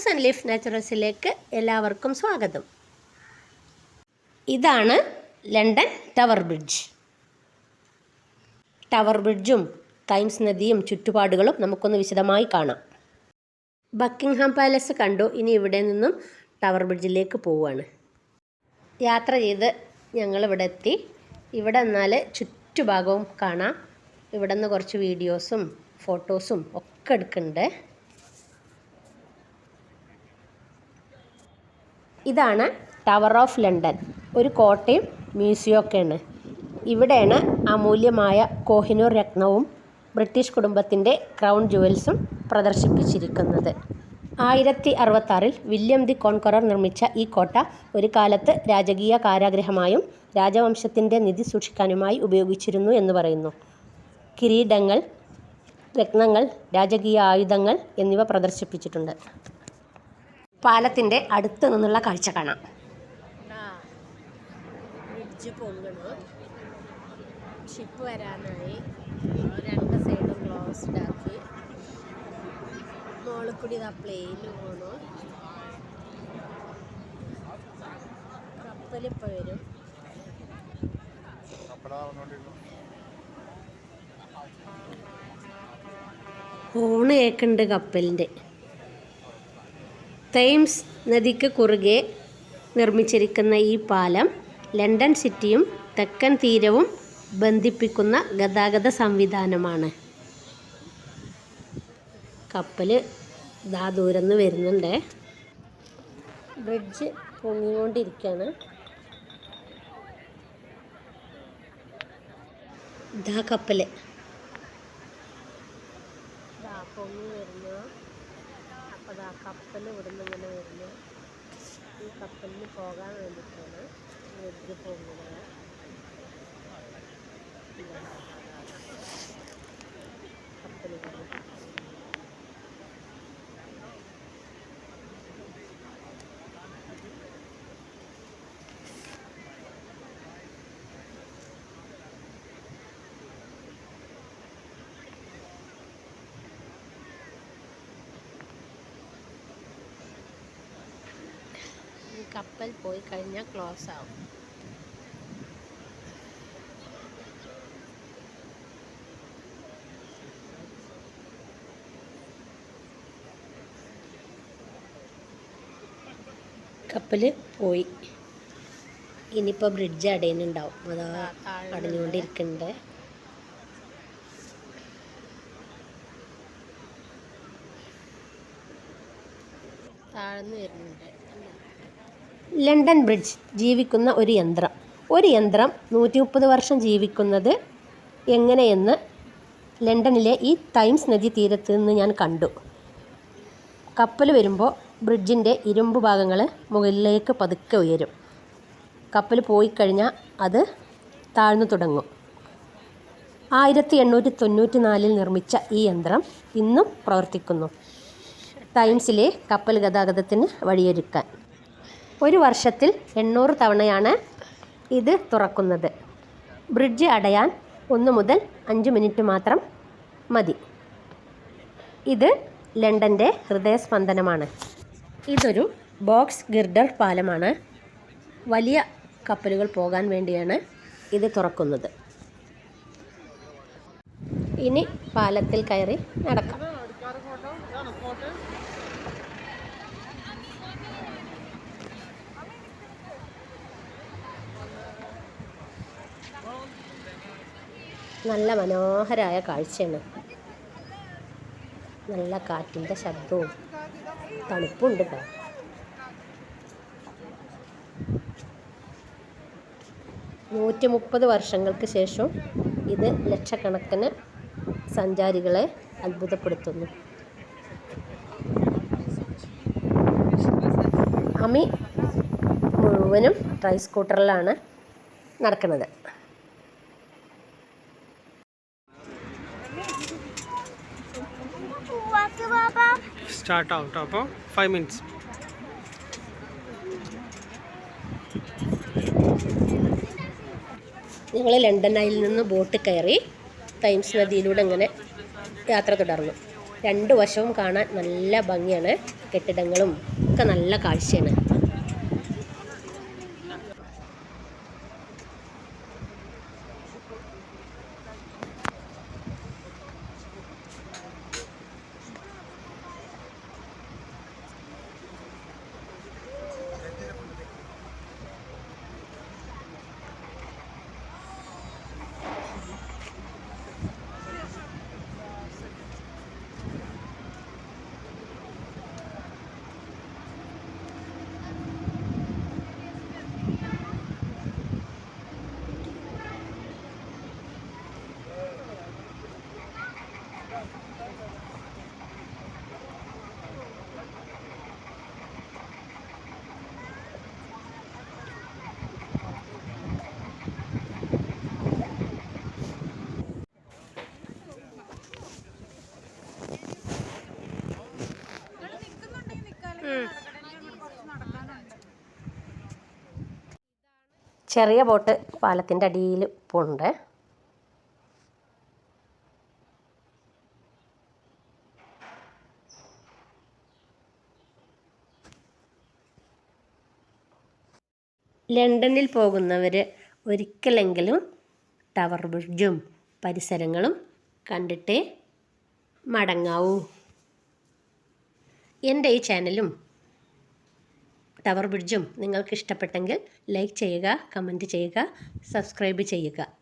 House and life നാച്ചുറൽസിലേക്ക് എല്ലാവർക്കും സ്വാഗതം. ഇതാണ് ലണ്ടൻ ടവർ ബ്രിഡ്ജ് ടവർ ബ്രിഡ്ജും തൈംസ് നദിയും ചുറ്റുപാടുകളും നമുക്കൊന്ന് വിശദമായി കാണാം. ബക്കിംഗ്ഹാം പാലസ് കണ്ടു. ഇനി ഇവിടെ നിന്നും ടവർ ബ്രിഡ്ജിലേക്ക് പോവുകയാണ്. യാത്ര ചെയ്ത് ഞങ്ങളിവിടെ എത്തി. ഇവിടെ എന്നാൽ ചുറ്റുഭാഗവും കാണാം. ഇവിടെ നിന്ന് കുറച്ച് വീഡിയോസും ഫോട്ടോസും ഒക്കെ എടുക്കുന്നുണ്ട്. ഇതാണ് ടവർ ഓഫ് ലണ്ടൻ ഒരു കോട്ടയും മ്യൂസിയം ഒക്കെയാണ്. ഇവിടെയാണ് അമൂല്യമായ കോഹിനൂർ രത്നവും ബ്രിട്ടീഷ് കുടുംബത്തിന്റെ ക്രൗൺ ജുവൽസും പ്രദർശിപ്പിച്ചിരിക്കുന്നത്. ആയിരത്തി അറുപത്താറിൽ വില്യം ദി കോൺകൊറർ നിർമ്മിച്ച ഈ കോട്ട ഒരു കാലത്ത് രാജകീയ കാരാഗ്രഹമായും രാജവംശത്തിന്റെ നിധി സൂക്ഷിക്കാനുമായി ഉപയോഗിച്ചിരുന്നു എന്ന് പറയുന്നു. കിരീടങ്ങൾ രത്നങ്ങൾ രാജകീയ ആയുധങ്ങൾ എന്നിവ പ്രദർശിപ്പിച്ചിട്ടുണ്ട്. പാലത്തിന്റെ അടുത്ത് നിന്നുള്ള കാഴ്ച കാണാം. ബ്രിഡ്ജ് പൊങ്ങണു. ഷിപ്പ് വരാനായി. രണ്ട് സൈഡും ക്ലോസ്ഡ് ആക്കി. മോളിൽ കൂടി ഇതാ പ്ലെയിൻ പോണു. കപ്പലിപ്പോൾ വരും. ഹോണ് കേൾക്കുന്നുണ്ട് കപ്പലിന്റെ തേംസ് നദിക്ക് കുറുകെ നിർമ്മിച്ചിരിക്കുന്ന ഈ പാലം ലണ്ടൻ സിറ്റിയും തെക്കൻ തീരവും ബന്ധിപ്പിക്കുന്ന ഗതാഗത സംവിധാനമാണ്. കപ്പൽ ദാ ദൂരന്ന് വരുന്നുണ്ട്. ബ്രിഡ്ജ് പൊങ്ങിക്കൊണ്ടിരിക്കുകയാണ് ഇതാ കപ്പൽ പൊങ്ങി വരുന്നു. അപ്പോൾ ആ കപ്പൽ ഇവിടുന്ന് ഇങ്ങനെ വരുന്നു. ഈ കപ്പലിന് പോകാൻ വേണ്ടിയിട്ടാണ് ബ്രിഡ്ജ് പോകുന്നത്. കപ്പൽ പോയി കഴിഞ്ഞാൽ ക്ലോസ് ആവും. കപ്പൽ പോയി. ഇനിയിപ്പോൾ ബ്രിഡ്ജ് അടയുന്നുണ്ടാവും. അതാ അടഞ്ഞുകൊണ്ടിരിക്കുന്നുണ്ട് താഴ്ന്നു വരുന്നുണ്ട്. ലണ്ടൻ ബ്രിഡ്ജ് ജീവിക്കുന്ന ഒരു യന്ത്രം. ഒരു യന്ത്രം നൂറ്റി മുപ്പത് വർഷം ജീവിക്കുന്നത് എങ്ങനെയെന്ന് ലണ്ടനിലെ ഈ ടൈംസ് നദി തീരത്ത് നിന്ന് ഞാൻ കണ്ടു. കപ്പൽ വരുമ്പോൾ ബ്രിഡ്ജിന്റെ ഇരുമ്പ് ഭാഗങ്ങൾ മുകളിലേക്ക് പതുക്കെ ഉയരും. കപ്പൽ പോയി കഴിഞ്ഞാൽ അത് താഴ്ന്നു തുടങ്ങും. ആയിരത്തി എണ്ണൂറ്റി തൊണ്ണൂറ്റി നാലിൽ നിർമ്മിച്ച ഈ യന്ത്രം ഇന്നും പ്രവർത്തിക്കുന്നു. ടൈംസിലെ കപ്പൽ ഗതാഗതത്തിന് വഴിയൊരുക്കാൻ. ഒരു വർഷത്തിൽ എണ്ണൂറ് തവണയാണ് ഇത് തുറക്കുന്നത്. ബ്രിഡ്ജ് അടയാൻ ഒന്ന് മുതൽ അഞ്ച് മിനിറ്റ് മാത്രം മതി. ഇത് ലണ്ടന്റെ ഹൃദയസ്പന്ദനമാണ്. ഇതൊരു ബോക്സ് ഗിർഡർ പാലമാണ്. വലിയ കപ്പലുകൾ പോകാൻ വേണ്ടിയാണ് ഇത് തുറക്കുന്നത്. ഇനി പാലത്തിൽ കയറി നടക്കാം. നല്ല മനോഹരമായ കാഴ്ചയാണ്. നല്ല കാറ്റിന്റെ ശബ്ദവും തണുപ്പുണ്ട് കേട്ടോ. നൂറ്റി മുപ്പത് വർഷങ്ങൾക്ക് ശേഷം ഇത് ലക്ഷക്കണക്കിന് സഞ്ചാരികളെ അത്ഭുതപ്പെടുത്തുന്നു. അമി മുഴുവനും ട്രൈ സ്കൂട്ടറിലാണ് നടക്കുന്നത്. Start out അപ്പോൾ ഫൈവ് മിനിറ്റ്സ് ഞങ്ങൾ ലണ്ടനായിൽ നിന്ന് ബോട്ട് കയറി ടൈംസ് നദിയിലൂടെ അങ്ങനെ യാത്ര തുടർന്നു. രണ്ട് വശവും കാണാൻ നല്ല ഭംഗിയാണ്. കെട്ടിടങ്ങളും ഒക്കെ നല്ല കാഴ്ചയാണ്. ചെറിയ ബോട്ട് പാലത്തിന്റെ അടിയിൽ പോണ്ട് ലണ്ടനിൽ പോകുന്നവർ ഒരിക്കലെങ്കിലും ടവർ ബ്രിഡ്ജും പരിസരങ്ങളും കണ്ടിട്ട് മടങ്ങാവൂ. എന്റെ ഈ ചാനലും ടവർ ബ്രിഡ്ജും നിങ്ങൾക്ക് ഇഷ്ടപ്പെട്ടെങ്കിൽ ലൈക്ക് ചെയ്യുക കമന്റ് ചെയ്യുക സബ്സ്ക്രൈബ് ചെയ്യുക.